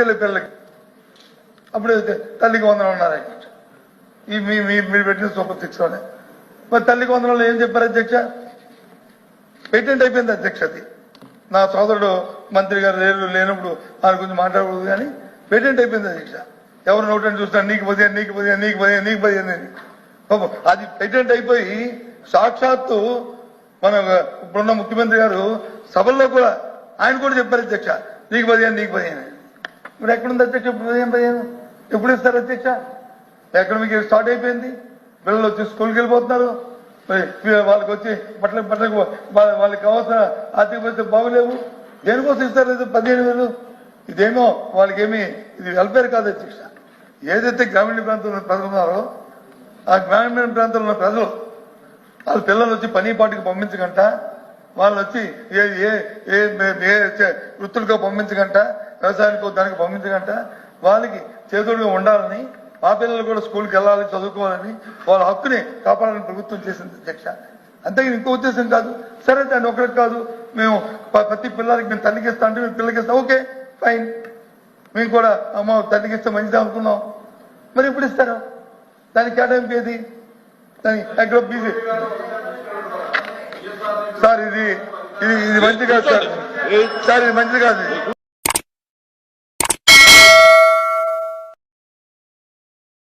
వెళ్ళే పిల్లలకి. అప్పుడు తల్లికి వందనం ఉన్నారు అధ్యక్ష ఈ మీ మీరు పెట్టిన సూపర్ సిక్స్లోనే మరి తల్లికి వందనంలో ఏం చెప్పారు అధ్యక్ష? పేటెంట్ అయిపోయింది అధ్యక్ష అది. నా సోదరుడు మంత్రి గారు లేరు లేనప్పుడు ఆయన గురించి మాట్లాడకూడదు కానీ పేటెంట్ అయిపోయింది అధ్యక్ష. ఎవరు నోటని చూస్తాను నీకు పదిహేను నీకు పదిహేను నీకు పదిహేను నీకు పదిహేను అని. అది పేటెంట్ అయిపోయి సాక్షాత్తు మన ఇప్పుడున్న ముఖ్యమంత్రి గారు సభల్లో కూడా ఆయన కూడా చెప్పారు అధ్యక్ష నీకు పదిహేను నీకు పదిహేను అని. ఇప్పుడు ఎక్కడుంది అధ్యక్ష? ఇప్పుడు పదిహేను పదిహేను. ఎప్పుడు ఇస్తారు అధ్యక్ష? ఎకడమిక్ ఇయర్ స్టార్ట్ అయిపోయింది? పిల్లలు వచ్చి స్కూల్కి వెళ్ళిపోతున్నారు. వాళ్ళకి వచ్చి బట్టలకు బట్టలకు వాళ్ళకి కావాల్సిన ఆర్థిక పరిస్థితి బాగులేవు. దేనికోసం ఇస్తారు ఇది పదిహేను వేలు? ఇదేమో వాళ్ళకేమి ఇది వెల్ఫేర్ కాదు అధ్యక్ష. ఏదైతే గ్రామీణ ప్రాంతంలో ఉన్న ప్రజలు ఉన్నారో ఆ గ్రామీణ ప్రాంతంలో ఉన్న ప్రజలు వాళ్ళ పిల్లలు వచ్చి పని పాటికి పంపించకంట వాళ్ళు వచ్చి ఏ ఏ ఏ ఏ వృత్తులుగా పంపించకంట వ్యవసాయానికి దానికి పంపించగంట వాళ్ళకి చేతుడుగా ఉండాలని ఆ పిల్లలు కూడా స్కూల్కి వెళ్ళాలి చదువుకోవాలని వాళ్ళ హక్కుని కాపాడాలని ప్రభుత్వం చేసింది అధ్యక్ష. అంతే ఇంకో ఉద్దేశం కాదు సరే దాన్ని ఒకరికి కాదు మేము ప్రతి పిల్లలకి మేము తల్లికి ఇస్తాం అంటే మేము పిల్లలకి ఇస్తాం ఓకే ఫైన్. మేము కూడా అమ్మ తల్లికి ఇస్తే మంచిది అనుకున్నాం. మరి ఇప్పుడు ఇస్తారు? దానికి కేటాయింపు ఏది? దానికి ఎక్కడ బీజీ. సార్ ఇది ఇది ఇది మంచిది కాదు సార్ సార్ ఇది మంచిది కాదు.